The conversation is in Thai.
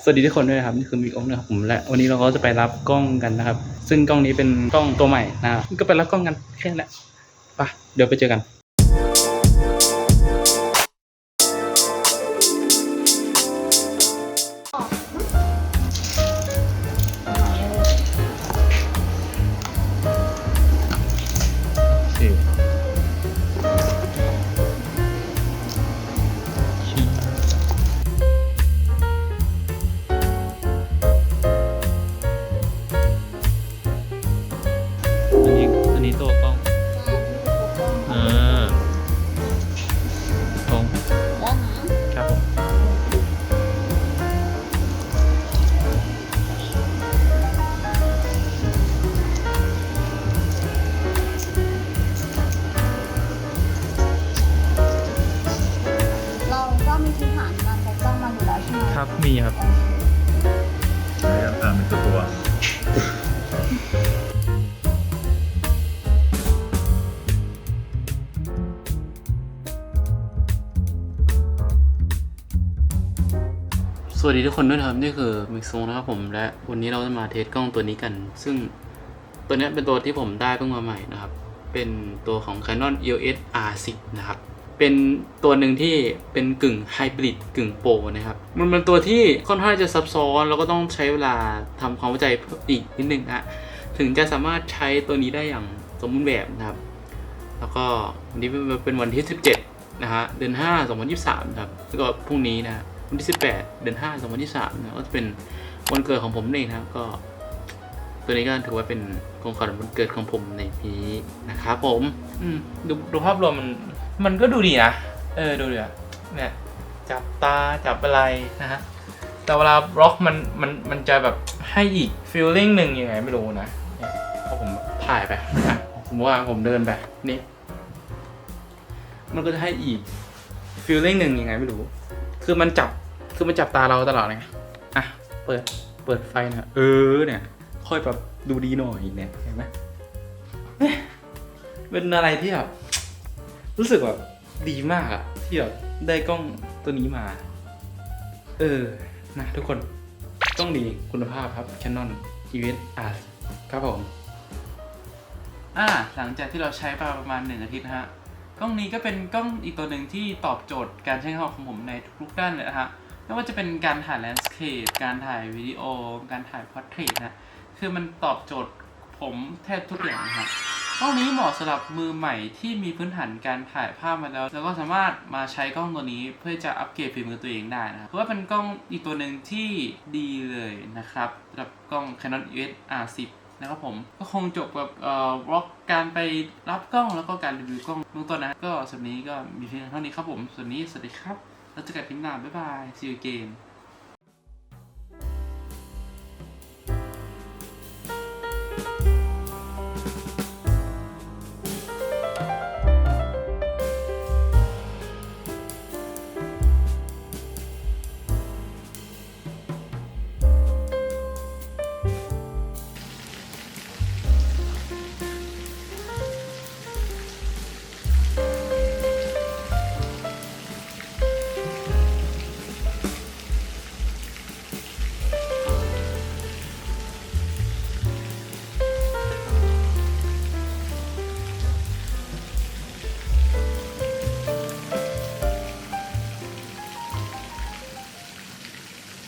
สวัสดีทุกคนด้วยนะครับนี่คือมิกองนะครับผมและวันนี้เราก็จะไปรับกล้องกันนะครับ ซึ่งกล้องนี้เป็นกล้องตัวใหม่นะครับก็ไปรับกล้องกันแค่นั้นแหละไปเดี๋ยวไปเจอกัน มครับมีครับพยายามตามเป็นตัวตัวสวัสดีทุกคนด้วยนะครับ นี่คือมิกซงนะครับผมและวันนี้เราจะมาเทสกล้องตัวนี้กัน ซึ่งตัวเนี้ยเป็นตัวที่ผมได้เพิ่งมาใหม่นะครับ เป็นตัวของ Canon EOS R10 นะครับ เป็นตัวหนึ่งที่เป็นกึ่งไฮบริดกึ่งโปรนะครับ มันเป็นตัวที่ค่อนข้างจะซับซ้อน แล้วก็ต้องใช้เวลาทำความเข้าใจอีกนิดนึงนะถึงจะสามารถใช้ตัวนี้ได้อย่างสมบูรณ์แบบนะครับ แล้วก็วันนี้เป็นวันที่ 17 นะฮะเดือน5 2023นะครับแล้วก็พรุ่งนี้นะวันที่ 18 เดือน5 2023นะก็จะเป็นวันเกิดของผมเองนะครับก็ตัวนี้ก็ถือว่าเป็นของขวัญวันเกิดของผมในปีนะครับผมอืมดูดูภาพรวมมัน มันก็ดูดีนะ เออ ดูดีอะเนี่ย จับตา จับอะไรนะฮะ แต่เวลาบล็อกมัน มัน มันจะแบบให้อีกฟีลลิ่งหนึ่งยังไงไม่รู้นะเนี่ยพอผมถ่ายไปอะสมมติว่าผมเดินไปนี่ มันก็จะให้อีกฟีลลิ่งหนึ่งยังไงไม่รู้ คือมันจับ คือมันจับตาเราตลอดไงอะ เปิด เปิดไฟนะเออ เนี่ย ค่อยแบบดูดีหน่อยเนี่ย เห็นไหมเอ๊ะเป็นอะไรที่แบบ รู้สึกแบบดีมากอะที่แบบได้กล้องตัวนี้มา เออนะทุกคนต้องดีคุณภาพครับ Canon EOS R ครับผม อ่าหลังจากที่เราใช้ไปประมาณหนึ่งอาทิตย์นะฮะกล้องนี้ก็เป็นกล้องอีกตัวหนึ่งที่ตอบโจทย์การใช้งานของผมในทุกๆด้านเลยนะฮะไม่ว่าจะเป็นการถ่ายแลนด์สเคปการถ่ายวิดีโอ การถ่ายพอร์เทรตนะคือมันตอบโจทย์ผมแทบทุกอย่างนะครับ กล้องนี้เหมาะสำหรับมือใหม่ที่มีพื้นฐานการถ่ายภาพมาแล้ว แล้วก็สามารถมาใช้กล้องตัวนี้เพื่อจะอัปเกรดฝีมือตัวเองได้นะครับเพราะว่าเป็นกล้องอีกตัวหนึ่งที่ดีเลยนะครับสำหรับกล้อง Canon EOS R10 นะครับผมก็คงจบกับเอ่อวล็อกการไปรับกล้องแล้วก็การรีวิวกล้องเบื้องต้นนะก็สำหรับนี้ก็มีเพียงเท่านี้ครับผมส่วนนี้สวัสดีครับแล้วเจอกันคลิปหน้าบ๊ายบาย see you again